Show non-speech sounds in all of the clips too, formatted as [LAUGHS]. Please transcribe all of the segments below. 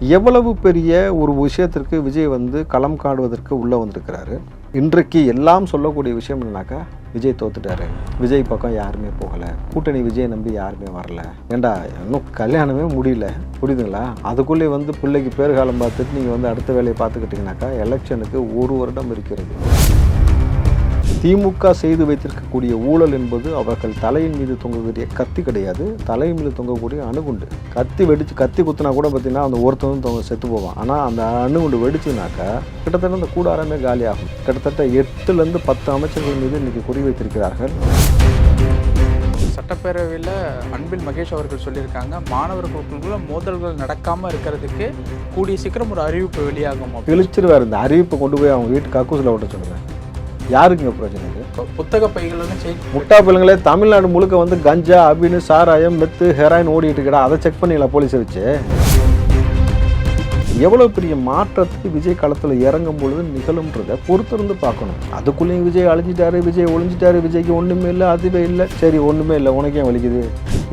எவ்வளவு பெரிய ஒரு விஷயத்திற்கு விஜய் வந்து களம் காடுவதற்கு உள்ளே வந்திருக்கிறாரு? இன்றைக்கு எல்லாம் சொல்லக்கூடிய விஷயம் என்னன்னாக்கா விஜய் தோத்துட்டாரு. விஜய் பக்கம் யாருமே போகலை. கூட்டணி விஜய் நம்பி யாருமே வரல. ஏண்டா இன்னும் கல்யாணமே முடியல. புரியுதுங்களா? அதுக்குள்ளே வந்து பிள்ளைக்கு பேர் காலம் பார்த்துட்டு நீங்கள் வந்து அடுத்த வேலையை பார்த்துக்கிட்டிங்கனாக்கா எலெக்ஷனுக்கு ஒரு வருடம் இருக்கிறது. திமுக செய்து வைத்திருக்கக்கூடிய ஊழல் என்பது அவர்கள் தலையின் மீது தொங்கக்கூடிய கத்தி கிடையாது. தலையின் மீது தொங்கக்கூடிய அணுகுண்டு. கத்தி வெடிச்சு கத்தி குத்துனா கூட பார்த்தீங்கன்னா அந்த ஒருத்தன் தொங்க செத்து போவான். ஆனால் அந்த அணுகுண்டு வெடிச்சுனாக்கா கிட்டத்தட்ட அந்த கூடாரமே காலியாகும். கிட்டத்தட்ட எட்டுலேருந்து பத்து அமைச்சர்கள் மீது இன்னைக்கு குறி வைத்திருக்கிறார்கள். சட்டப்பேரவையில் அன்பில் மகேஷ் அவர்கள் சொல்லியிருக்காங்க மாணவர்களுக்குள்ள மோதல்கள் நடக்காமல் இருக்கிறதுக்கு கூடிய சீக்கிரம் ஒரு அறிவிப்பு வெளியாகும். கிழிச்சிருவார் இந்த அறிவிப்பை கொண்டு போய் அவங்க வீட்டு கக்கூசில் ஓட்ட சொல்லுவேன் யாருக்குங்க பிரச்சனை இது? புத்தக செய் முட்டா பிள்ளைங்களே தமிழ்நாடு முழுக்க வந்து கஞ்சா அபின்னு சாராயம் மெத்து ஹெராயின் ஓடிட்டு இருக்கடா. அதை செக் பண்ணிங்களா போலீஸை வச்சு. எவ்வளோ பெரிய மாற்றத்துக்கு விஜய் களத்தில் இறங்கும் பொழுது நிகழும்ன்றதை பொறுத்திருந்து பார்க்கணும். அதுக்குள்ளேயும் விஜய் அழிஞ்சிட்டாரு விஜய் ஒளிஞ்சிட்டாரு விஜய்க்கு ஒன்றுமே இல்லை அதுவே இல்லை. சரி ஒன்றுமே இல்லை உனக்கே வலிக்குது?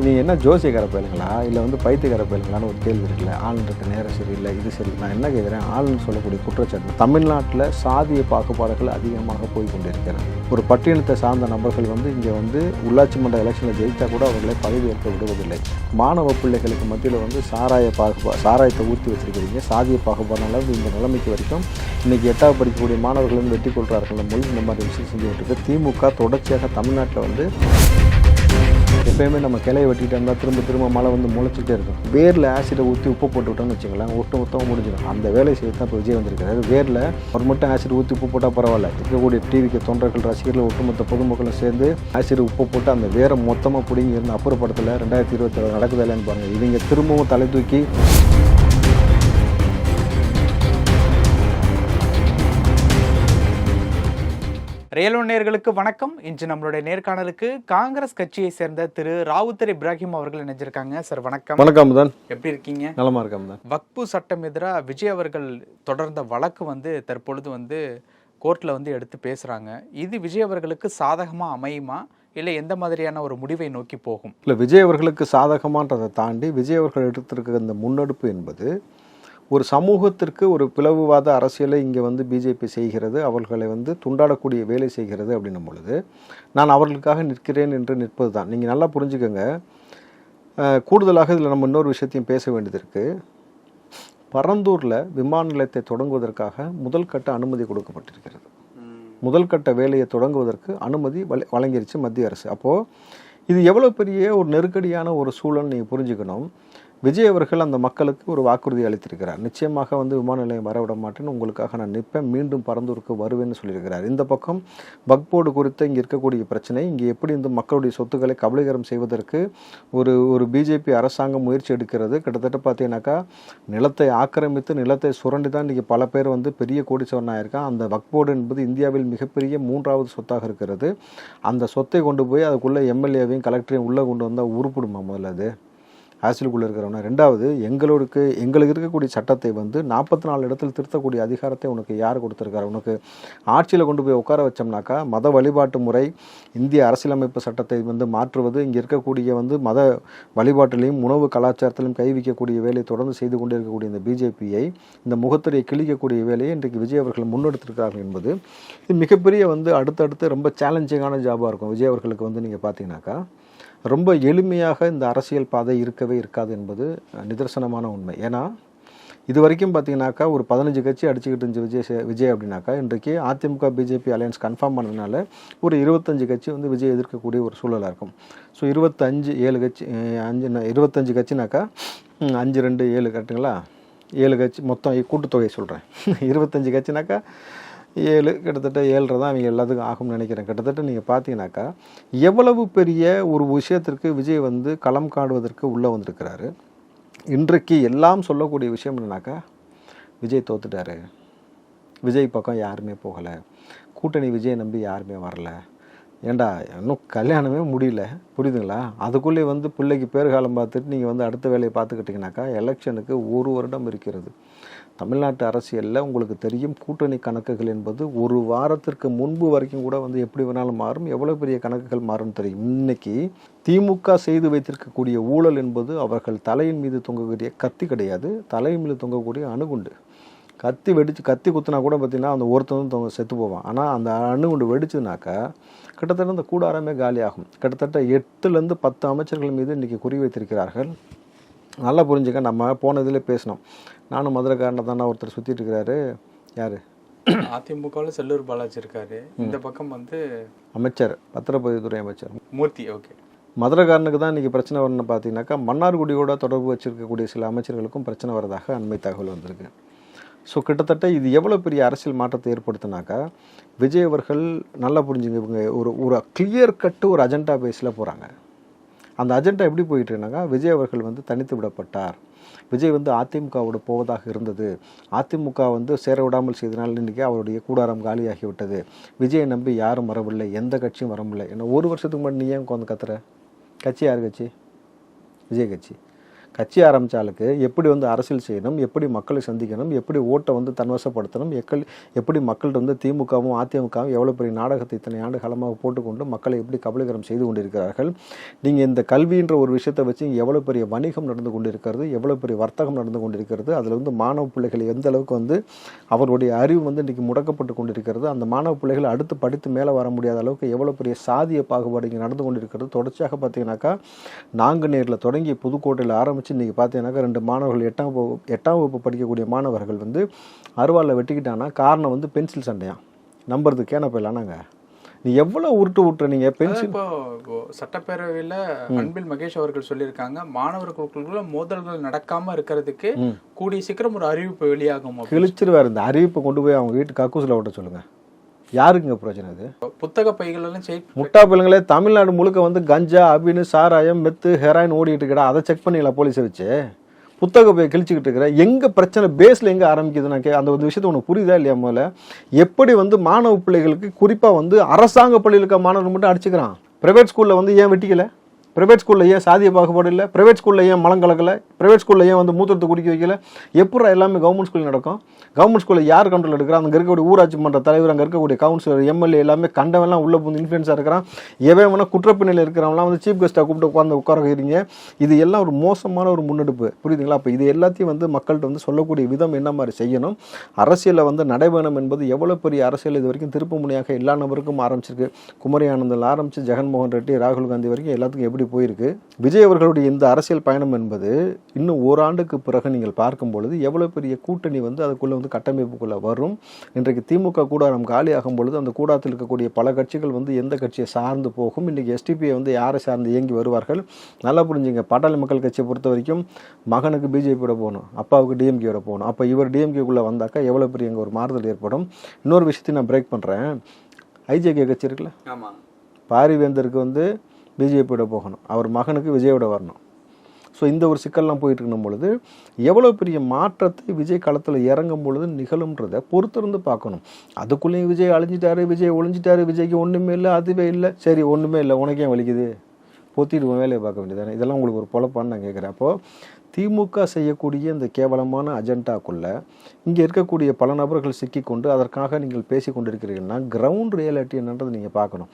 நீ என்ன ஜோசியக்கார பயலுங்களா? இல்லை வந்து பைத்தியக்கார பயலுங்களான்னு ஒரு கேள்வி இருக்குல்ல. ஆளுக்கு நேரம் சரியில்லை இது சரி நான் என்ன கேட்குறேன் ஆளுன்னு சொல்லக்கூடிய குற்றச்சாட்டு. தமிழ்நாட்டில் சாதிய பாகுபாடுகள் அதிகமாக போய் கொண்டிருக்கிறது ஒரு பட்டியலத்தை சார்ந்த நபர்கள் வந்து இங்கே வந்து உள்ளாட்சி மன்ற எலெக்ஷனில் ஜெயித்தா கூட அவர்களை பதவியேற்க விடுவதில்லை. மாணவ பிள்ளைகளுக்கு மத்தியில் வந்து சாராய பாகுபா சாராயத்தை ஊற்றி வச்சிருக்கிறீங்க. சாதிய பாகுபாடுனால இந்த நிலைமைக்கு வரைக்கும் இன்னைக்கு எட்டாவது படிக்கக்கூடிய மாணவர்களும் வெற்றி வெட்டி கொள்கிறார்கள் மொழி இந்த மாதிரி விஷயம் செஞ்சுட்டு இருக்கு. திமுக தொடர்ச்சியாக தமிழ்நாட்டில் வந்து எப்பயுமே நம்ம கிளையை வெட்டிட்டு இருந்தால் திரும்ப திரும்ப மழை வந்து முளைச்சிட்டே இருக்கும். வேரில் ஆசிடை ஊற்றி உப்பு போட்டு விட்டோம்னு ஒட்டு மொத்தம் முடிஞ்சிடும். அந்த வேலையை செய்து தான் இப்போ விஜய் வந்திருக்காரு. வேரில் ஒரு மட்டும் ஆசிட் ஊற்றி உப்பு போட்டால் பரவாயில்ல. இருக்கக்கூடிய டிவிக்கு தொண்டர்கள் ரசிகர்கள் ஒட்டுமொத்த பொதுமக்களும் சேர்ந்து ஆசிட் உப்பு போட்டு அந்த வேரை மொத்தமாக பிடிங்கி இருந்த அப்புறப்படத்தில் ரெண்டாயிரத்தி இருபத்தி நடக்குதா இல்லைன்னு பாருங்கள் இவங்க திரும்பவும் தலை தூக்கி ரியலோ நேர்களுக்கு வணக்கம். இன்று நம்மளுடைய நேர்காணலுக்கு காங்கிரஸ் கட்சியை சேர்ந்த திரு ராவுத்தர் இப்ராஹிம் அவர்கள் இணைஞ்சிருக்காங்க. சார் வணக்கம். வணக்கம் தான் எப்படி இருக்கீங்க? நலமா இருக்காம தான் வக்பு சட்டம் எதிராக விஜய் அவர்கள் தொடர்ந்த வழக்கு வந்து தற்பொழுது வந்து கோர்ட்டில் வந்து எடுத்து பேசுகிறாங்க இது விஜய் அவர்களுக்கு சாதகமாக அமையுமா? இல்லை எந்த மாதிரியான ஒரு முடிவை நோக்கி போகும்? இல்லை விஜய் அவர்களுக்கு சாதகமான்றதை தாண்டி விஜய் அவர்கள் எடுத்திருக்க இந்த முன்னெடுப்பு என்பது ஒரு சமூகத்திற்கு ஒரு பிளவுவாத அரசியலை இங்கே வந்து பிஜேபி செய்கிறது அவர்களை வந்து துண்டாடக்கூடிய வேலை செய்கிறது அப்படின்னும் பொழுது நான் அவர்களுக்காக நிற்கிறேன் என்று நிற்பது தான் நீங்கள் நல்லா புரிஞ்சுக்கோங்க. கூடுதலாக இதில் நம்ம இன்னொரு விஷயத்தையும் பேச வேண்டியது இருக்குது பரந்தூரில் விமான நிலையத்தை தொடங்குவதற்காக முதல் கட்ட அனுமதி கொடுக்கப்பட்டிருக்கிறது. முதல் கட்ட வேலையை தொடங்குவதற்கு அனுமதி வழ- வழங்கிருச்சு மத்திய அரசு. அப்போது இது எவ்வளோ பெரிய ஒரு நெருக்கடியான ஒரு சூழல் நீங்கள் புரிஞ்சுக்கணும். விஜய் அவர்கள் அந்த மக்களுக்கு ஒரு வாக்குறுதி அளித்திருக்கிறார். நிச்சயமாக வந்து விமான நிலையம் வரவிட மாட்டேன்னு உங்களுக்காக நான் நிற்பேன். மீண்டும் பரந்தூருக்கு வருவேன்னு சொல்லியிருக்கிறார். இந்த பக்கம் பக்போர்டு குறித்த இங்கே இருக்கக்கூடிய பிரச்சனை இங்கே எப்படி இந்த மக்களுடைய சொத்துக்களை கபலீகரம் செய்வதற்கு ஒரு ஒரு பிஜேபி அரசாங்கம் முயற்சி எடுக்கிறது? கிட்டத்தட்ட பார்த்தீங்கன்னாக்கா நிலத்தை ஆக்கிரமித்து நிலத்தை சுரண்டி தான் இன்றைக்கி பல பேர் வந்து பெரிய கோடீஸ்வரன் இருக்கான் அந்த வக்போர்டு என்பது இந்தியாவில் மிகப்பெரிய மூன்றாவது சொத்தாக இருக்கிறது. அந்த சொத்தை கொண்டு போய் அதுக்குள்ளே எம்எல்ஏவையும் கலெக்டரையும் உள்ளே கொண்டு வந்தால் உருப்பிடுமா முதல்ல அது? அரசியலுக்குள்ளே இருக்கிறவன. ரெண்டாவது எங்களுக்கு எங்களுக்கு இருக்கக்கூடிய சட்டத்தை வந்து நாற்பத்தி நாலு இடத்தில் திருத்தக்கூடிய அதிகாரத்தை உனக்கு யார் கொடுத்துருக்காரு? உனக்கு ஆட்சியில் கொண்டு போய் உட்கார வச்சோம்னாக்கா மத வழிபாட்டு முறை இந்திய அரசியலமைப்பு சட்டத்தை வந்து மாற்றுவது இங்கே இருக்கக்கூடிய வந்து மத வழிபாட்டிலையும் உணவு கலாச்சாரத்திலும் கைவிக்கக்கூடிய வேலையை தொடர்ந்து செய்து கொண்டே இருக்கக்கூடிய இந்த பிஜேபியை இந்த முகத்திரையை கிழிக்கக்கூடிய வேலையை இன்றைக்கு விஜய் அவர்கள் முன்னெடுத்திருக்கிறார்கள் என்பது இது மிகப்பெரிய வந்து அடுத்தடுத்து ரொம்ப சேலஞ்சிங்கான ஜாபாக இருக்கும். விஜய் அவர்களுக்கு வந்து நீங்கள் பார்த்தீங்கன்னாக்கா ரொம்ப எளிமையாக இந்த அரசியல் பாதை இருக்கவே இருக்காது என்பது நிதர்சனமான உண்மை. ஏன்னா இது வரைக்கும் பார்த்தீங்கன்னாக்கா ஒரு பதினஞ்சு கட்சி அடிச்சுக்கிட்டு இருந்துச்சு விஜய் சே- விஜய் அப்படின்னாக்கா இன்றைக்கு அதிமுக பிஜேபி அலையன்ஸ் கன்ஃபார்ம் பண்ணதுனால ஒரு இருபத்தஞ்சு கட்சி வந்து விஜய் எதிர்க்கக்கூடிய ஒரு சூழலாக இருக்கும். ஸோ இருபத்தஞ்சு ஏழு கட்சி அஞ்சு இருபத்தஞ்சு கட்சினாக்கா அஞ்சு ரெண்டு ஏழு கட்டுங்களா ஏழு கட்சி மொத்தம் கூட்டுத்தொகை சொல்கிறேன் [LAUGHS] இருபத்தஞ்சு கட்சினாக்கா ஏழு கிட்டத்தட்ட ஏழரை தான் அவங்க எல்லாத்துக்கும் ஆகும்னு நினைக்கிறேன். கிட்டத்தட்ட நீங்கள் பார்த்தீங்கன்னாக்கா எவ்வளவு பெரிய ஒரு விஷயத்திற்கு விஜய் வந்து களம் காடுவதற்கு உள்ளே வந்திருக்கிறாரு? இன்றைக்கு எல்லாம் சொல்லக்கூடிய விஷயம் என்னன்னாக்கா விஜய் தோத்துட்டாரு. விஜய் பக்கம் யாருமே போகலை. கூட்டணி விஜய் நம்பி யாருமே வரலை. ஏண்டா இன்னும் கல்யாணமே முடியல. புரியுதுங்களா? அதுக்குள்ளே வந்து பிள்ளைக்கு பேறுகாலம் பார்த்துட்டு நீங்கள் வந்து அடுத்த வேலையை பார்த்துக்கிட்டிங்கனாக்கா எலெக்ஷனுக்கு ஒரு வருடம் இருக்கிறது. தமிழ்நாட்டு அரசியலில் உங்களுக்கு தெரியும் கூட்டணி கணக்குகள் என்பது ஒரு வாரத்திற்கு முன்பு வரைக்கும் கூட வந்து எப்படி வேணாலும் மாறும் எவ்வளோ பெரிய கணக்குகள் மாறும் தெரியும். இன்னைக்கு திமுக செய்து வைத்திருக்கக்கூடிய ஊழல் என்பது அவர்கள் தலையின் மீது தொங்கக்கூடிய கத்தி கிடையாது தலையின் மீது தொங்கக்கூடிய அணுகுண்டு. கத்தி வெடிச்சு கத்தி குத்துனா கூட பார்த்தீங்கன்னா அந்த ஒருத்தன் தொங்க செத்து போவான். ஆனால் அந்த அணுகுண்டு வெடிச்சதுனாக்கா கிட்டத்தட்ட அந்த கூடாரமே காலியாகும். கிட்டத்தட்ட எட்டுலேருந்து பத்து அமைச்சர்கள் மீது இன்றைக்கி குறி வைத்திருக்கிறார்கள் நல்லா புரிஞ்சுக்க நம்ம போன இதில் பேசினோம். நானும் மதுரைக்காரனை தானே ஒருத்தர் சுற்றிட்டு இருக்கிறாரு யார்? அதிமுகவில் செல்லூர் பாலாஜி இருக்காரு. இந்த பக்கம் வந்து அமைச்சர் பத்திரப்பதிவுத்துறை அமைச்சர். மூர்த்தி ஓகே. மதுரைக்காரனுக்கு தான் இன்றைக்கி பிரச்சனை வரணும்னு பார்த்தீங்கன்னாக்கா மன்னார்குடியோட தொடர்பு வச்சிருக்கக்கூடிய சில அமைச்சர்களுக்கும் பிரச்சனை வரதாக அண்மை தகவல் வந்திருக்கு. ஸோ கிட்டத்தட்ட இது எவ்வளோ பெரிய அரசியல் மாற்றத்தை ஏற்படுத்தினாக்கா விஜய் அவர்கள் நல்லா புரிஞ்சுங்க இவங்க ஒரு ஒரு கிளியர் கட்டு ஒரு அஜெண்டா பேஸில் போகிறாங்க அந்த அஜெண்டா எப்படி போயிட்டுருந்தாங்க விஜய் அவர்கள் வந்து தனித்து விடப்பட்டார். விஜய் வந்து அதிமுகவோட போவதாக இருந்தது. அதிமுக வந்து சேர விடாமல் செய்தனால் இன்றைக்கி அவருடைய கூடாரம் காலியாகி விட்டது விஜயை நம்பி யாரும் வரவில்லை எந்த கட்சியும் வரவில்லை. ஏன்னா ஒரு வருஷத்துக்கு முன்னாடி நீ ஏன் உட்காந்து கத்துற? கட்சி யார் கட்சி? விஜய் கட்சி. கட்சி ஆரம்பித்தாளுக்கு எப்படி வந்து அரசியல் செய்யணும் எப்படி மக்களை சந்திக்கணும் எப்படி ஓட்டை வந்து தன்வசப்படுத்தணும் எக்கள் எப்படி மக்கள்கிட்ட வந்து திமுகவும் அதிமுகவும் எவ்வளோ பெரிய நாடகத்தை இத்தனை ஆண்டு காலமாக போட்டுக்கொண்டு மக்களை எப்படி கபலீகரம் செய்து கொண்டிருக்கிறார்கள்? நீங்கள் இந்த கல்வின்ற ஒரு விஷயத்தை வச்சு எவ்வளோ பெரிய வணிகம் நடந்து கொண்டிருக்கிறது எவ்வளோ பெரிய வர்த்தகம் நடந்து கொண்டிருக்கிறது அதில் வந்து மாணவ பிள்ளைகள் எந்த அளவுக்கு வந்து அவருடைய அறிவு வந்து இன்றைக்கி முடக்கப்பட்டு கொண்டிருக்கிறது அந்த மாணவ பிள்ளைகள் அடுத்து படித்து மேலே வர முடியாத அளவுக்கு எவ்வளோ பெரிய சாதிய பாகுபாடு இங்கே நடந்து கொண்டிருக்கிறது. தொடர்ச்சியாக பார்த்தீங்கன்னாக்கா நாங்குநேரில் தொடங்கி புதுக்கோட்டையில் ஆரம்பித்து இன்றைக்கி பார்த்தீங்கன்னாக்கா ரெண்டு மாணவர்கள் எட்டாம் வகுப்பு எட்டாம் வகுப்பு படிக்கக்கூடிய மாணவர்கள் வந்து அருவாளில் வெட்டிக்கிட்டாங்கன்னா காரணம் வந்து பென்சில் சண்டையாம் நம்புறது கேன போயிடலானாங்க நீ எவ்வளோ உருட்டு உருட்டுற நீங்கள் பென்சில்? சட்டப்பேரவையில் அன்பில் மகேஷ் அவர்கள் சொல்லியிருக்காங்க மாணவர்களுக்குள்ள மோதல்கள் நடக்காம இருக்கிறதுக்கு கூடிய சீக்கிரம் ஒரு அறிவிப்பு வெளியாகும். கிழிச்சிருவார். இந்த அறிவிப்பை கொண்டு போய் அவங்க வீட்டு கக்கூசில் ஓட்ட சொல்லுங்கள் யாருக்குங்க பிரச்சனை இது? புத்தக பைகள் எல்லாம் செய் முட்டா பிள்ளைங்களே தமிழ்நாடு முழுக்க வந்து கஞ்சா அபின்னு சாராயம் மெத்து ஹெராயின் ஓடிட்டு இருக்கடா. அதை செக் பண்ணிங்களா போலீஸை வச்சு. புத்தக போய் கிழிச்சிக்கிட்டு இருக்கிற எங்கே பிரச்சனை பேஸில் எங்கே ஆரம்பிக்குது நான் கே அந்த ஒரு விஷயத்தை உனக்கு புரியுதா இல்லையா முதல்ல? எப்படி வந்து மாணவ பிள்ளைகளுக்கு குறிப்பாக வந்து அரசாங்க பள்ளியில் இருக்க மாணவர்கள் மட்டும் அடிச்சுக்கிறான்? ப்ரைவேட் ஸ்கூலில் வந்து ஏன் வெட்டிக்கல? ப்ரைவேட் ஸ்கூல்லையே சாதிய பாகுபாடு இல்லை? ப்ரைவேட் ஸ்கூல்லையே மலம் கலக்கலை? ப்ரைவேட் ஸ்கூல்லையே வந்து மூத்தத்தை குடிக்க வைக்கல? எப்படா எல்லாமே கவர்மெண்ட் ஸ்கூலில் நடக்கும்? கவர்மெண்ட் ஸ்கூலில் யார் கண்ட்ரோல் எடுக்கிறா அங்கே இருக்கக்கூடிய ஊராட்சி மன்ற தலைவர் அங்கே இருக்கக்கூடிய கவுன்சிலர் எம்எல்ஏ எல்லாமே கண்டவெல்லாம் உள்ள வந்து இன்ஃப்ளூயன்ஸாக இருக்கிறான். எவன் வேணால் குற்றப்பிணையில் இருக்கிறவங்களாம் வந்து சீஃப் கெஸ்ட்டாக கூப்பிட்டு உட்காந்து உட்கார வைக்கிறீங்க இது எல்லாம் ஒரு மோசமான ஒரு முன்னெடுப்பு. புரியுதுங்களா? அப்போ இது எல்லாத்தையும் வந்து மக்கள்கிட்ட வந்து சொல்லக்கூடிய விதம் என்ன மாதிரி செய்யணும்? அரசியலில் வந்து நடைபெணம் என்பது எவ்வளோ பெரிய அரசியல் இது வரைக்கும் திருப்பு முனையாக எல்லா நபருக்கும் ஆரம்பிச்சிருக்கு. குமரி ஆனந்தில் ஆரம்பித்து ஜெகன்மோகன் ரெட்டி ராகுல் காந்தி வரைக்கும் எல்லாத்துக்கும் எப்படி போயிருக்கு. விஜய் அவர்களுடைய இந்த அரசியல் பயணம் என்பது இன்னும் ஓராண்டுக்கு பிறகு நீங்கள் பார்க்கும் பொழுது எவ்வளோ பெரிய கூட்டணி வந்து அதுக்குள்ளே வந்து கட்டமைப்புக்குள்ளே வரும். இன்றைக்கு திமுக கூடாரம் காலியாகும் பொழுது அந்த கூடாரத்தில் இருக்கக்கூடிய பல கட்சிகள் வந்து எந்த கட்சியை சார்ந்து போகும்? இன்றைக்கி எஸ்டிபியை வந்து யாரை சார்ந்து இயங்கி வருவார்கள்? நல்லா புரிஞ்சுங்க. பாட்டாளி மக்கள் கட்சியை பொறுத்த வரைக்கும் மகனுக்கு பிஜேபியோட போகணும் அப்பாவுக்கு டிஎம்கேயோட போகணும். அப்போ இவர் டிஎம்கேக்குள்ளே வந்தாக்கா எவ்வளோ பெரிய அங்கே ஒரு மாறுதல் ஏற்படும்? இன்னொரு விஷயத்தையும் நான் பிரேக் பண்ணுறேன் ஐஜேகே கட்சி இருக்குல்ல? ஆமா. பாரிவேந்தருக்கு வந்து பிஜேபியோட போகணும். அவர் மகனுக்கு விஜயோட வரணும். ஸோ இந்த ஒரு சிக்கல்லாம் போயிட்டு இருக்கும் பொழுது எவ்வளோ பெரிய மாற்றத்தை விஜய் களத்தில் இறங்கும் பொழுது நிகழும்ன்றதை பொறுத்திருந்து பார்க்கணும். அதுக்குள்ளேயும் விஜய் அழிஞ்சிட்டாரு விஜய் ஒழிஞ்சிட்டாரு விஜய்க்கு ஒன்றுமே இல்லை அதுவே இல்லை. சரி ஒன்றுமே இல்லை உனக்கு ஏன் வலிக்குது? பொத்திட்டு வேலையை பார்க்க வேண்டியதானே இதெல்லாம் உங்களுக்கு ஒரு பொழப்பான்னு நான் கேட்குறேன். அப்போது திமுக செய்யக்கூடிய இந்த கேவலமான அஜெண்டாக்குள்ளே இங்கே இருக்கக்கூடிய பல நபர்கள் சிக்கிக்கொண்டு அதற்காக நீங்கள் பேசி கொண்டிருக்கிறீர்கள்னா கிரவுண்ட் ரியாலிட்டி என்னன்றது நீங்கள் பார்க்கணும்.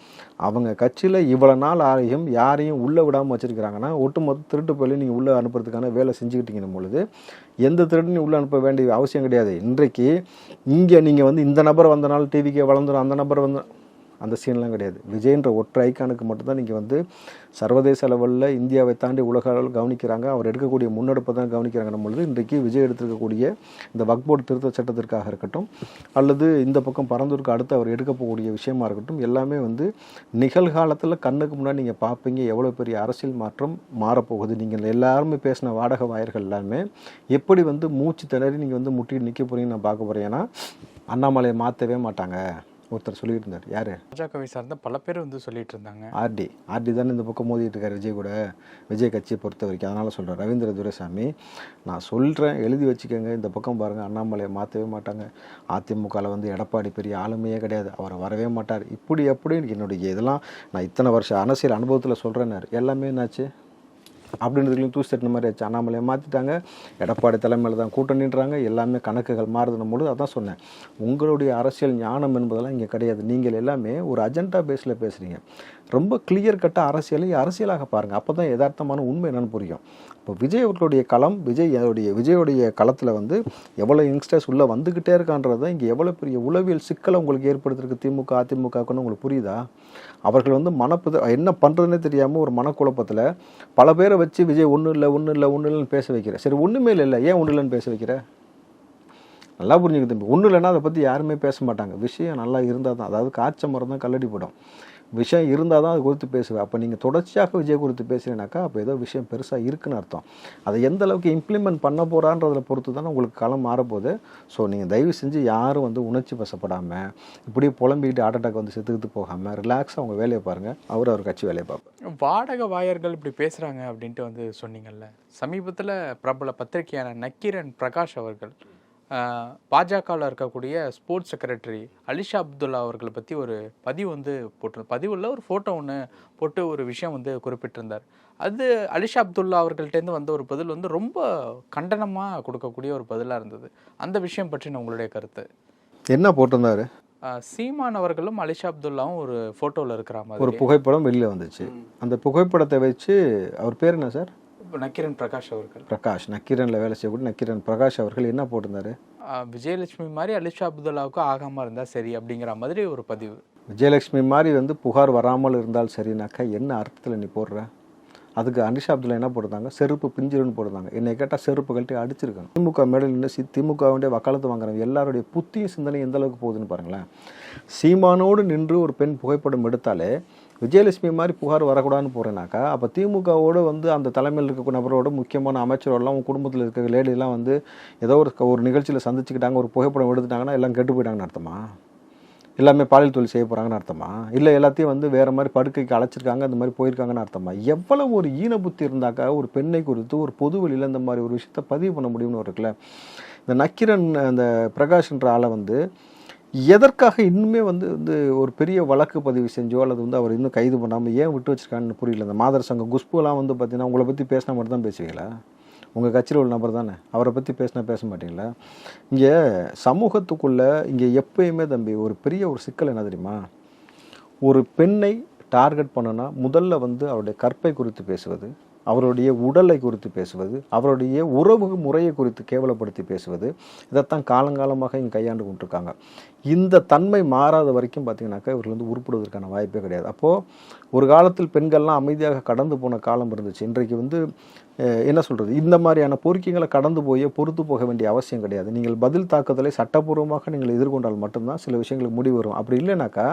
அவங்க கட்சியில் இவ்வளோ நாள் ஆரையும் யாரையும் உள்ளே விடாமல் வச்சுருக்கிறாங்கன்னா ஒட்டுமொத்த திருட்டு பள்ளி நீங்கள் உள்ளே அனுப்புறதுக்கான வேலை செஞ்சுக்கிட்டீங்கன்னும் பொழுது எந்த திருடனையும் உள்ளே அனுப்ப வேண்டிய அவசியம் கிடையாது. இன்றைக்கு இங்கே நீங்கள் வந்து இந்த நபர் வந்தனால டிவிக்கே வளர்ந்துடும் அந்த நபர் வந்து அந்த சீன்லாம் கிடையாது. விஜய்ன்ற ஒற்றை ஐக்கானுக்கு மட்டும்தான் நீங்கள் வந்து சர்வதேச லெவலில் இந்தியாவை தாண்டி உலக அளவில் கவனிக்கிறாங்க. அவர் எடுக்கக்கூடிய முன்னெடுப்பை தான் கவனிக்கிறாங்க பொழுது இன்றைக்கு விஜய் எடுத்திருக்கக்கூடிய இந்த வக்போர்டு திருத்த சட்டத்திற்காக இருக்கட்டும் அல்லது இந்த பக்கம் பரந்தூருக்கு அடுத்து அவர் எடுக்க போகக்கூடிய விஷயமா இருக்கட்டும் எல்லாமே வந்து நிகழ்காலத்தில் கண்ணுக்கு முன்னாடி நீங்கள் பார்ப்பீங்க எவ்வளோ பெரிய அரசியல் மாற்றம் மாறப்போகுது. நீங்கள் எல்லாருமே பேசின வாடக வாயர்கள் எல்லாமே எப்படி வந்து மூச்சு திணறி நீங்கள் வந்து முட்டி நிற்க போகிறீங்கன்னு நான் பார்க்க போகிறேன் ஏன்னா அண்ணாமலையை மாற்றவே மாட்டாங்க. ஒருத்தர் சொல்லிட்டு இருந்தார் யார் பாஜகவை சார்ந்த பல பேர் வந்து சொல்லிட்டு இருந்தாங்க ஆர்டி ஆர்டி தானே இந்த பக்கம் மோதிட்டு இருக்காரு விஜய் கூட. விஜய் கட்சியை பொறுத்த வரைக்கும். அதனால் சொல்கிறேன் ரவீந்திர துரைசாமி நான் சொல்கிறேன் எழுதி வச்சுக்கோங்க. இந்த பக்கம் பாருங்கள் அண்ணாமலையை மாற்றவே மாட்டாங்க. அதிமுகவில் வந்து எடப்பாடி பெரிய ஆளுமையே கிடையாது. அவர் வரவே மாட்டார். இப்படி எப்படி என்னுடைய இதெல்லாம் நான் இத்தனை வருஷம் அரசியல் அனுபவத்தில் சொல்கிறேன்னாரு எல்லாமே என்னாச்சு? அப்படின்றதுலையும் தூசி தட்டின மாதிரி ஆச்சு. அண்ணாமலையை மாற்றிட்டாங்க எடப்பாடி தலைமையில் தான் கூட்டணின்றாங்க எல்லாமே கணக்குகள் மாறுதுன பொழுது அதான் சொன்னேன். உங்களுடைய அரசியல் ஞானம் என்பதெல்லாம் இங்கே கிடையாது. நீங்கள் எல்லாமே ஒரு அஜெண்டா பேஸில் பேசுகிறீங்க ரொம்ப கிளியர் கட்டாக அரசியலை அரசியலாக பாருங்கள் அப்போ தான் யதார்த்தமான உண்மை என்னென்னு புரியும். இப்போ விஜய் அவர்களுடைய களம் விஜய் அவருடைய விஜயோடைய களத்தில் வந்து எவ்வளோ யங்ஸ்டர்ஸ் உள்ளே வந்துக்கிட்டே இருக்கான்றதை இங்கே எவ்வளோ பெரிய உளவியல் சிக்கலை உங்களுக்கு ஏற்படுத்திருக்கு திமுக அதிமுகக்குன்னு உங்களுக்கு புரியுதா? அவர்கள் வந்து மனப்புத என்ன பண்ணுறதுனே தெரியாமல் ஒரு மனக்குழப்பத்தில் பல பேரை வச்சு விஜய் ஒன்றும் இல்லை ஒன்றும் இல்லை ஒன்றும் இல்லைன்னு பேச வைக்கிற. சரி ஒன்றுமே இல்லை ஏன் ஒன்றும் இல்லைன்னு பேச வைக்கிற? நல்லா புரிஞ்சுக்க தம்பி. ஒன்றும் இல்லைன்னா அதை பற்றி யாருமே பேச மாட்டாங்க. விஷயம் நல்லா இருந்தால் தான் அதாவது காய்ச்ச மரம் தான் கல்லடி போடும். விஷயம் இருந்தால் தான் அது குறித்து பேசுவேன். அப்போ நீங்கள் தொடர்ச்சியாக விஜய் குறித்து பேசுறீங்கனாக்கா அப்போ ஏதோ விஷயம் பெருசாக இருக்குன்னு அர்த்தம். அதை எந்த அளவுக்கு இம்ப்ளிமெண்ட் பண்ண போகிறான்றதில் பொறுத்து தானே உங்களுக்கு களம் மாறப்போகுது. ஸோ நீங்கள் தயவு செஞ்சு யாரும் வந்து உணர்ச்சி வசப்படாமல் இப்படியே புலம்பிக்கிட்டு ஹார்ட் அட்டாக் வந்து செத்துக்கிட்டு போகாமல் ரிலாக்ஸாக அவங்க வேலையை பாருங்கள் அவர் அவர் கட்சி வேலையை பார்ப்பார். வாடகை வாயர்கள் இப்படி பேசுகிறாங்க அப்படின்ட்டு வந்து சொன்னீங்கல்ல. சமீபத்தில் பிரபல பத்திரிகையான நக்கீரன் பிரகாஷ் அவர்கள் பாஜகவில் இருக்கக்கூடிய ஸ்போர்ட்ஸ் செக்ரட்டரி அலிஷா அப்துல்லா அவர்களை பற்றி ஒரு பதிவு வந்து போட்டு பதிவுள்ள ஒரு ஃபோட்டோ ஒன்று போட்டு ஒரு விஷயம் வந்து குறிப்பிட்டிருந்தார். அது அலிஷா அப்துல்லா அவர்கள்ட்டேருந்து வந்த ஒரு பதில் வந்து ரொம்ப கண்டனமாக கொடுக்கக்கூடிய ஒரு பதிலாக இருந்தது. அந்த விஷயம் பற்றின உங்களுடைய கருத்து. என்ன போட்டிருந்தாரு? சீமான் அவர்களும் அலிஷா அப்துல்லாவும் ஒரு ஃபோட்டோவில் இருக்கிற ஒரு மாதிரி. புகைப்படம் வெளியில் வந்துச்சு. அந்த புகைப்படத்தை வச்சு அவர் பேர் என்ன சார்? இப்ப நக்கீரன் பிரகாஷ் அவர்கள். பிரகாஷ் நக்கீரனில் வேலை செய்யக்கூடிய நக்கீரன் பிரகாஷ் அவர்கள் என்ன போட்டிருந்தாரு? விஜயலட்சுமி மாதிரி அலிஷா அப்துல்லாவுக்கு ஆகாம இருந்தா சரி அப்படிங்கிற மாதிரி ஒரு பதிவு. விஜயலட்சுமி மாதிரி வந்து புகார் வராமல் இருந்தால் சரினாக்கா என்ன அர்த்தத்தில் நீ போடுற? அதுக்கு அனிஷா அப்துல்லா என்ன போட்டிருந்தாங்க? செருப்பு பிஞ்சிருன்னு போட்டிருந்தாங்க. என்னை கேட்டால் செருப்பு கழட்டி அடிச்சிருக்காங்க திமுக மேடல் நின்று சி திமுகவுடைய வக்காலத்து வாங்குறவங்க எல்லாருடைய புத்திய சிந்தனை எந்த அளவுக்கு போகுதுன்னு பாருங்களேன். சீமானோடு நின்று ஒரு பெண் புகைப்படம் எடுத்தாலே விஜயலட்சுமி மாதிரி புகார் வரக்கூடாதுன்னு போகிறேனாக்கா அப்போ திமுகவோடு வந்து அந்த தலைமையில் இருக்க நபரோட முக்கியமான அமைச்சரோடலாம் உங்கள் குடும்பத்தில் இருக்க லேடிலாம் வந்து ஏதோ ஒரு ஒரு நிகழ்ச்சியில் சந்திச்சுக்கிட்டாங்க ஒரு புகைப்படம் எடுத்துட்டாங்கன்னா எல்லாம் கெட்டு போயிட்டாங்கன்னு அர்த்தமா? எல்லாமே பாலியல் தொழில் செய்ய போகிறாங்கன்னு அர்த்தமா? இல்லை எல்லாத்தையும் வந்து வேறு மாதிரி படுக்கைக்கு அழைச்சிருக்காங்க இந்த மாதிரி போயிருக்காங்கன்னு அர்த்தமா? எவ்வளோ ஒரு ஈன புத்தி இருந்தாக்கா ஒரு பெண்ணை குறித்து ஒரு பொது வழியில் இந்த மாதிரி ஒரு விஷயத்த பதிவு பண்ண முடியும்னு இருக்குல்ல? இந்த நக்கிரன் அந்த பிரகாஷ்ன்ற ஆளை வந்து எதற்காக இன்னுமே வந்து வந்து ஒரு பெரிய வழக்கு பதிவு செஞ்சோ அல்லது வந்து அவர் இன்னும் கைது பண்ணாமல் ஏன் விட்டு வச்சிருக்கான்னு புரியல. இந்த மாதர் சங்கம் குஷ்புலாம் வந்து பார்த்தீங்கன்னா உங்களை பற்றி பேசினா மட்டும் தான் பேசுவீங்களா? உங்கள் கட்சியில் உள்ள நபர் தானே. அவரை பற்றி பேசினா பேச மாட்டீங்களா? இங்கே சமூகத்துக்குள்ளே இங்கே எப்பயுமே தம்பி ஒரு பெரிய ஒரு சிக்கல் என்ன தெரியுமா? ஒரு பெண்ணை டார்கெட் பண்ணுனா முதல்ல வந்து அவருடைய கற்பை குறித்து பேசுவது. அவருடைய உடலை குறித்து பேசுவது அவருடைய உறவு முறையை குறித்து கேவலப்படுத்தி பேசுவது இதைத்தான் காலங்காலமாக இங்கே கையாண்டு கொண்டிருக்காங்க. இந்த தன்மை மாறாத வரைக்கும் பார்த்தீங்கன்னாக்கா இவர்கள் வந்து உருப்படுவதற்கான வாய்ப்பே கிடையாது. அப்போது ஒரு காலத்தில் பெண்கள்லாம் அமைதியாக கடந்து போன காலம் இருந்துச்சு. இன்றைக்கு வந்து என்ன சொல்கிறது இந்த மாதிரியான பொறுக்கிங்களை கடந்து போய் பொறுத்து போக வேண்டிய அவசியம் கிடையாது. நீங்கள் பதில் தாக்குதலை சட்டப்பூர்வமாக நீங்கள் எதிர்கொண்டால் மட்டும்தான் சில விஷயங்களுக்கு முடிவு வரும். அப்படி இல்லைனாக்கா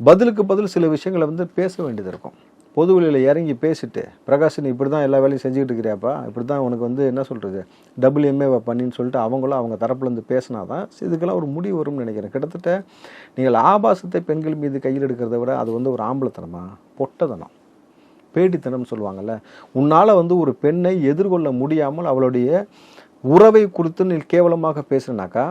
பதிலுக்கு பதில் சில விஷயங்களை வந்து பேச வேண்டியது இருக்கும். பொதுவெளியில் இறங்கி பேசிட்டு பிரகாஷ் நீ இப்படி தான் எல்லா வேலையும் செஞ்சுக்கிட்டு இருக்கிறியாப்பா. இப்படி தான் உனக்கு வந்து என்ன சொல்கிறது டபுள் எம்ஏ பண்ணின்னு சொல்லிட்டு அவங்களும் அவங்க தரப்புலேருந்து பேசினா தான் இதுக்கெல்லாம் ஒரு முடிவு வரும்னு நினைக்கிறேன். கிட்டத்தட்ட நீங்கள் ஆபாசத்தை பெண்கள் மீது கையில் எடுக்கிறத விட அது வந்து ஒரு ஆம்பளத்தனமா? பொட்டதனம். பேட்டித்தனம் சொல்லுவாங்கள்ல உன்னால் வந்து ஒரு பெண்ணை எதிர்கொள்ள முடியாமல் அவளுடைய உறவை குறித்து நீ கேவலமாக பேசுனாக்கா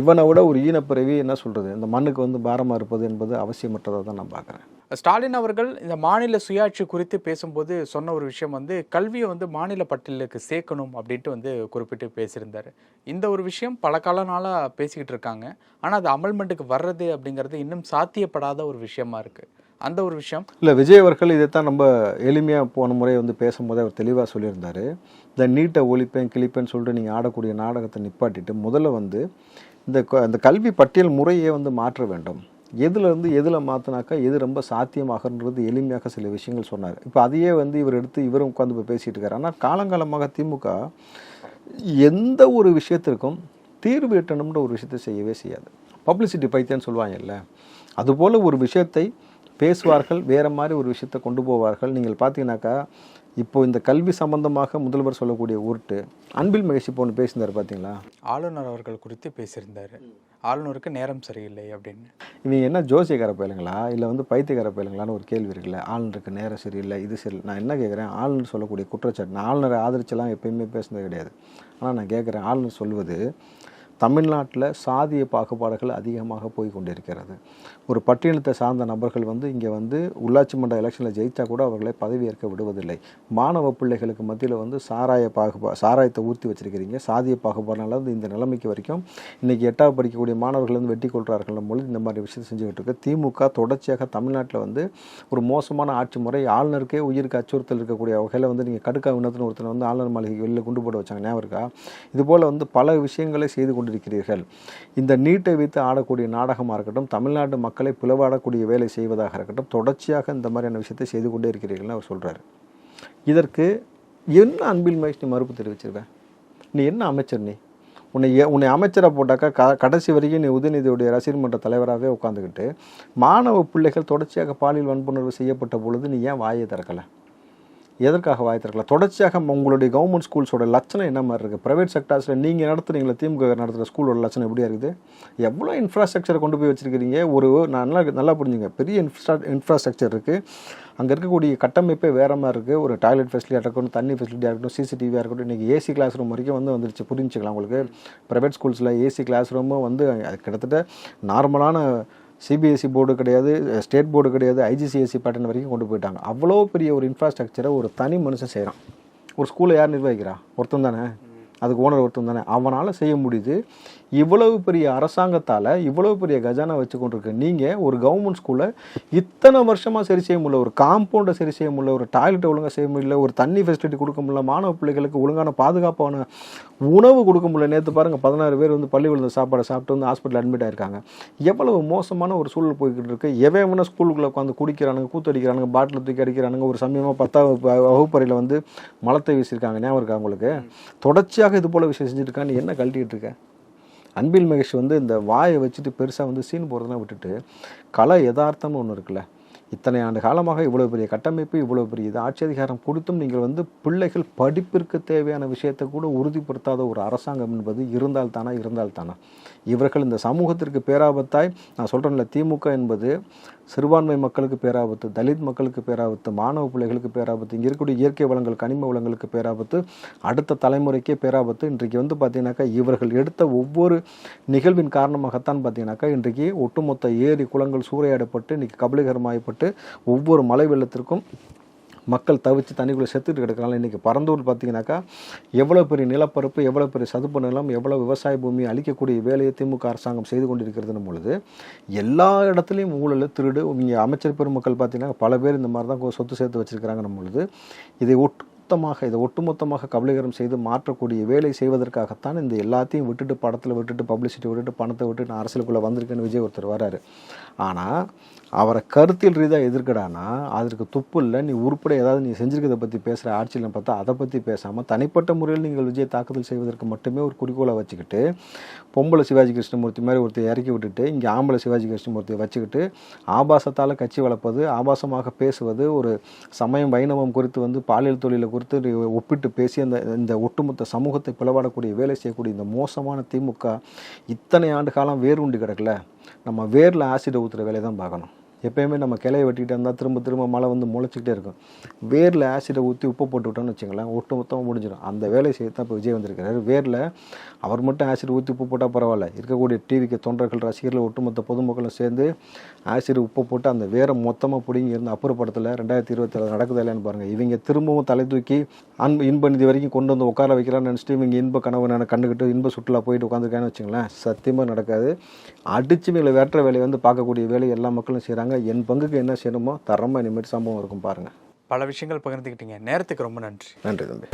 இவனை விட ஒரு ஈனப்பிறவி என்ன சொல்கிறது இந்த மண்ணுக்கு வந்து பாரமாக இருப்பது என்பது அவசியமற்றதாக தான் நான் பார்க்குறேன். ஸ்டாலின் அவர்கள் இந்த மாநில சுயாட்சி குறித்து பேசும்போது சொன்ன ஒரு விஷயம் வந்து கல்வியை வந்து மாநில பட்டியலுக்கு சேர்க்கணும் அப்படின்ட்டு வந்து குறிப்பிட்டு பேசியிருந்தார். இந்த ஒரு விஷயம் பல கால நாளாக பேசிக்கிட்டு இருக்காங்க. ஆனால் அது அமல்மெண்ட்டுக்கு வர்றது அப்படிங்கிறது இன்னும் சாத்தியப்படாத ஒரு விஷயமா இருக்குது அந்த ஒரு விஷயம். இல்லை விஜய் அவர்கள் இதைத்தான் ரொம்ப எளிமையாக போன முறை வந்து பேசும்போது அவர் தெளிவாக சொல்லியிருந்தார். இந்த நீட்டை ஒழிப்பேன் கிழிப்பேன்னு சொல்லிட்டு நீங்கள் ஆடக்கூடிய நாடகத்தை நிப்பாட்டிட்டு முதல்ல வந்து இந்த க- இந்த கல்வி பட்டியல் முறையே வந்து மாற்ற வேண்டும். எதுலேருந்து எதில் மாற்றினாக்கா எது ரொம்ப சாத்தியமாகன்றது எளிமையாக சில விஷயங்கள் சொன்னார். இப்போ அதையே வந்து இவர் எடுத்து இவரும் உட்காந்து இப்போ பேசிகிட்டு இருக்கார். ஆனால் காலங்காலமாக திமுக எந்த ஒரு விஷயத்திற்கும் தீர்வு எட்டணும்ன்ற ஒரு விஷயத்தை செய்யவே செய்யாது. பப்ளிசிட்டி பைத்தியன்னு சொல்லுவாங்கல்ல அதுபோல் ஒரு விஷயத்தை பேசுவார்கள் வேறு மாதிரி ஒரு விஷயத்தை கொண்டு போவார்கள். நீங்கள் பார்த்தீங்கன்னாக்கா இப்போது இந்த கல்வி சம்பந்தமாக முதல்வர் சொல்லக்கூடிய உருட்டு அன்பில் மகேஷ் இப்போ ஒன்று பேசியிருந்தார் பார்த்தீங்களா ஆளுநர் அவர்கள் குறித்து பேசியிருந்தார். ஆளுநருக்கு நேரம் சரியில்லை அப்படின்னு. இவங்க என்ன ஜோசியக்கார பயலுங்களா? இல்லை வந்து பைத்தியக்கார பயலுங்களான்னு ஒரு கேள்வி இருக்குல்ல. ஆளுநருக்கு நேரம் சரியில்லை இது சரி நான் என்ன கேட்குறேன் ஆளுநர் சொல்லக்கூடிய குற்றச்சாட்டு நான் ஆளுநரை ஆதரிச்செல்லாம் எப்பயுமே பேசுனது கிடையாது. ஆனால் நான் கேட்குறேன் ஆளுநர் சொல்வது தமிழ்நாட்டில் சாதிய பாகுபாடுகள் அதிகமாக போய் கொண்டிருக்கிறது ஒரு பட்டியலத்தை சார்ந்த நபர்கள் வந்து இங்கே வந்து உள்ளாட்சி மன்ற எலெக்ஷனில் ஜெயித்தா கூட அவர்களை பதவியேற்க விடுவதில்லை. மாணவ பிள்ளைகளுக்கு மத்தியில் வந்து சாராய பாகுபா சாராயத்தை ஊற்றி வச்சிருக்கிறீங்க. சாதிய பாகுபாடுனால வந்து இந்த நிலைமைக்கு வரைக்கும் இன்றைக்கி எட்டாவது படிக்கக்கூடிய மாணவர்கள் வந்து வெட்டி கொள்கிறார்கள் பொழுது இந்த மாதிரி விஷயத்தை செஞ்சுக்கிட்டு இருக்கு. திமுக தொடர்ச்சியாக தமிழ்நாட்டில் வந்து ஒரு மோசமான ஆட்சி முறை ஆளுநருக்கே உயிருக்கு அச்சுறுத்தல் இருக்கக்கூடிய வகையில் வந்து நீங்கள் கடுக்கா வினத்தின் ஒருத்தனை வந்து ஆளுநர் மாளிகைக்கு வெளியில் குண்டு போட்டு வச்சாங்க. ஞாபகம் இருக்கா? இதுபோல் வந்து பல விஷயங்களை செய்து கொண்டு கொண்டிருக்கிறீர்கள். இந்த நீட்டை வைத்து ஆடக்கூடிய நாடகமாக இருக்கட்டும் தமிழ்நாட்டு மக்களை பிளவாடக்கூடிய வேலை செய்வதாக இருக்கட்டும் தொடர்ச்சியாக இந்த மாதிரியான விஷயத்தை செய்து கொண்டே இருக்கிறீர்கள்னு அவர் சொல்கிறார் இதற்கு என்ன அன்பில் மகேஷ் நீ மறுப்பு தெரிவிச்சிருவேன் நீ என்ன அமைச்சர் நீ? உன்னை உன்னை அமைச்சராக போட்டாக்கா க கடைசி வரைக்கும் நீ உதயநிதியுடைய ரசிகர் மன்ற தலைவராகவே உட்காந்துக்கிட்டு மாணவ பிள்ளைகள் தொடர்ச்சியாக பாலியல் வன்புணர்வு செய்யப்பட்ட பொழுது நீ ஏன் வாயை திறக்கலை? எதற்காக வாய் திறக்கல? தொடர்ச்சியாக உங்களுடைய கவர்மெண்ட் ஸ்கூல்ஸோட லட்சணம் என்ன மாதிரி இருக்குது ப்ரைவேட் செக்டார்ஸில் நீங்கள் நடத்துறீங்களா திமுக நடத்துகிற ஸ்கூலோட லட்சணம் எப்படியா இருக்குது? எவ்வளோ இன்ஃப்ராஸ்ட்ரக்சரை கொண்டு போய் வச்சுருக்கிறீங்க? ஒரு நல்லா நல்லா புரிஞ்சுங்க. பெரிய இன்ஃப்ரா இன்ஃப்ராஸ்ட்ரக்சர் இருக்குது அங்கே இருக்கக்கூடிய கட்டமைப்பே வேறு மாதிரி இருக்குது ஒரு டாய்லெட் ஃபெசிலிட்டியாக இருக்கட்டும் தண்ணி ஃபெசிலிட்டியாக இருக்கட்டும் சிசிடிவியாக இருக்கட்டும் இன்றைக்கி ஏசி கிளாஸ் ரூம் வரைக்கும் வந்து வந்துருச்சு. புரிஞ்சுக்கலாம் உங்களுக்கு. ப்ரைவேட் ஸ்கூல்ஸில் ஏசி கிளாஸ் ரூமும் வந்து கிட்டத்தட்ட நார்மலான சிபிஎஸ்சி போர்டு கிடையாது ஸ்டேட் போர்டு கிடையாது ஐஜிசிஎஸ்சி பேட்டர்ன் வரைக்கும் கொண்டு போயிட்டாங்க. அவ்வளோ பெரிய ஒரு இன்ஃப்ராஸ்ட்ரக்சரை ஒரு தனி மனுஷன் செய்கிறான் ஒரு ஸ்கூலை யார் நிர்வகிக்கிறா? ஒருத்தன் தானே. அதுக்கு ஓனர் ஒருத்தன் தானே. அவனால் செய்ய முடியுது. இவ்வளவு பெரிய அரசாங்கத்தால் இவ்வளவு பெரிய கஜானா வச்சு கொண்டிருக்கு நீங்கள் ஒரு கவர்மெண்ட் ஸ்கூலை இத்தனை வருஷமாக சரி செய்ய முடியல ஒரு காம்பவுண்டை சரி செய்ய முடியல ஒரு டாய்லெட்டை ஒழுங்காக செய்ய முடியல ஒரு தண்ணி ஃபெசிலிட்டி கொடுக்க முடியல மாணவ பிள்ளைகளுக்கு ஒழுங்கான பாதுகாப்பான உணவு கொடுக்க முடியல. நேற்று பாருங்கள் பதினாறு பேர் வந்து பள்ளி விழுந்த சாப்பாடை சாப்பிட்டு வந்து ஹாஸ்பிட்டல் அட்மிட் ஆயிருக்காங்க. எவ்வளவு மோசமான ஒரு சூழல் போய்கிட்டு இருக்கு. எவன் வேணா ஸ்கூலுக்குள்ளே உட்காந்து குடிக்கிறானுங்க கூத்தடிக்கிறானுங்க பாட்டில் தூக்கி அடிக்கிறானுங்க ஒரு சமயமாக பத்தாவது வகுப்பறையில் வந்து மலத்தை வீசியிருக்காங்க. ஞாபகம் இருக்கா உங்களுக்கு? தொடர்ச்சியாக இது போல விஷயம் நீ என்ன கழட்டிட்டு இருக்க? அன்பில் மகேஷ் வந்து இந்த வாயை வச்சுட்டு பெருசாக வந்து சீன் போகிறதெல்லாம் விட்டுட்டு கலை யதார்த்தம்னு ஒன்று இருக்குல்ல? இத்தனை ஆண்டு காலமாக இவ்வளோ பெரிய கட்டமைப்பு இவ்வளோ பெரிய இது ஆட்சி அதிகாரம் கொடுத்தும் நீங்கள் வந்து பிள்ளைகள் படிப்பிற்கு தேவையான விஷயத்தை கூட உறுதிப்படுத்தாத ஒரு அரசாங்கம் என்பது இருந்தால் தானா இருந்தால் தானா? இவர்கள் இந்த சமூகத்திற்கு பேராபத்தாய் நான் சொல்கிறேன்ல திமுக என்பது சிறுபான்மை மக்களுக்கு பேராபத்து தலித் மக்களுக்கு பேராபத்து மாணவ பிள்ளைகளுக்கு பேராபத்து இங்கே இருக்கக்கூடிய இயற்கை வளங்கள் கனிம வளங்களுக்கு பேராபத்து அடுத்த தலைமுறைக்கே பேராபத்து. இன்றைக்கு வந்து பார்த்தீங்கன்னாக்கா இவர்கள் எடுத்த ஒவ்வொரு நிகழ்வின் காரணமாகத்தான் பார்த்தீங்கன்னாக்கா இன்றைக்கு ஒட்டுமொத்த ஏரி குளங்கள் சூறையாடப்பட்டு இன்றைக்கி கபலீகரமாகப்பட்டு ஒவ்வொரு மழை வெள்ளத்திற்கும் மக்கள் தவிச்சு தண்ணிக்குள்ளே செத்துட்டு கிடக்கிறாங்க இன்றைக்கி பரந்தூர் பார்த்தீங்கன்னாக்கா எவ்வளோ பெரிய நிலப்பரப்பு எவ்வளோ பெரிய சதுப்பு நிலம் எவ்வளோ விவசாய பூமி அழிக்கக்கூடிய வேலையை திமுக அரசாங்கம் செய்து கொண்டிருக்கிறதுன்னு பொழுது எல்லா இடத்துலையும் ஊழல் திருடு இங்கே அமைச்சர் பெருமக்கள் பார்த்தீங்கன்னா பல பேர் இந்த மாதிரி தான் சொத்து சேர்த்து வச்சுருக்கிறாங்கன்னு பொழுது இதை ஒட்டுமொத்தமாக இதை ஒட்டுமொத்தமாக கபலீகரம் செய்து மாற்றக்கூடிய வேலை செய்வதற்காகத்தான் இந்த எல்லாத்தையும் விட்டுட்டு படத்தில் விட்டுட்டு பப்ளிசிட்டி விட்டுட்டு பணத்தை விட்டுட்டு நான் அரசியலுக்குள்ளே வந்திருக்கேன்னு விஜய் ஒருத்தர் வராரு. ஆனால் அவரை கருத்தில் ரீதியாக எதிர்க்கடானா அதற்கு துப்பு இல்லை நீ உருப்பட ஏதாவது நீ செஞ்சுருக்கதை பற்றி பேசுகிற ஆட்சியில் பார்த்தா அதை பற்றி பேசாமல் தனிப்பட்ட முறையில் நீங்கள் விஜய் தாக்குதல் செய்வதற்கு மட்டுமே ஒரு குறிக்கோளை வச்சுக்கிட்டு பொம்பளை சிவாஜி கிருஷ்ணமூர்த்தி மாதிரி ஒருத்தர் இறக்கி விட்டுட்டு இங்கே ஆம்பளை சிவாஜி கிருஷ்ணமூர்த்தியை வச்சுக்கிட்டு ஆபாசத்தால் கட்சி வளர்ப்பது ஆபாசமாக பேசுவது ஒரு சமயம் வைணவம் குறித்து வந்து பாலியல் தொழிலை குறித்து நீ ஒப்பிட்டு பேசி அந்த இந்த ஒட்டுமொத்த சமூகத்தை பிளவாடக்கூடிய வேலை செய்யக்கூடிய இந்த மோசமான திமுக இத்தனை ஆண்டு காலம் வேரூண்டி கிடக்கல. நம்ம வேரில் ஆசிட் ஊற்றுற வேலையை தான் பார்க்கணும். எப்பயுமே நம்ம கிளைய வெட்டிகிட்டு இருந்தால் திரும்ப திரும்ப மழை வந்து முளைச்சிக்கிட்டே இருக்கும். வேரில் ஆசிடை ஊற்றி உப்பு போட்டு விட்டோம்னு வச்சுங்களேன் ஒட்டு மொத்தமாக முடிஞ்சிடும் அந்த வேலையை செய்ய தான் இப்போ விஜய் வந்திருக்கிறாரு. வேரில் அவர் மட்டும் ஆசிட் ஊற்றி உப்பு போட்டால் பரவாயில்ல. இருக்கக்கூடிய டிவிக்கு தொண்டர்கள் ரசிகர்கள் ஒட்டுமொத்த பொதுமக்களும் சேர்ந்து ஆசிட் உப்பு போட்டு அந்த வேரை மொத்தமாக பிடிங்கி இருந்து அப்புறப்படத்தில் ரெண்டாயிரத்தி இருபத்தி நடக்குதா இல்லையான்னு பாருங்கள் இவங்க திரும்பவும் தலை தூக்கி அன்பு இன்ப நிதி வரைக்கும் கொண்டு வந்து உட்கார வைக்கிறான்னு நினச்சிட்டு இவங்க இன்ப கனவு நான் கண்டுக்கிட்டு இன்ப சுற்றுலா போயிட்டு உட்காந்துருக்கான்னு வச்சுங்களேன் சத்தியமாக நடக்காது. அடிச்சு இவங்களை வேற்ற வேலையை வந்து பார்க்கக்கூடிய வேலையை எல்லா மக்களும் செய்கிறாங்க என் பங்குக்கு என்ன செய்யணுமோ தரமாக இனிமேட்டு சம்பவம் இருக்கும் பாருங்கள் பல விஷயங்கள் பகிர்ந்துக்கிட்டீங்க நேரத்துக்கு ரொம்ப நன்றி. நன்றி தம்பி.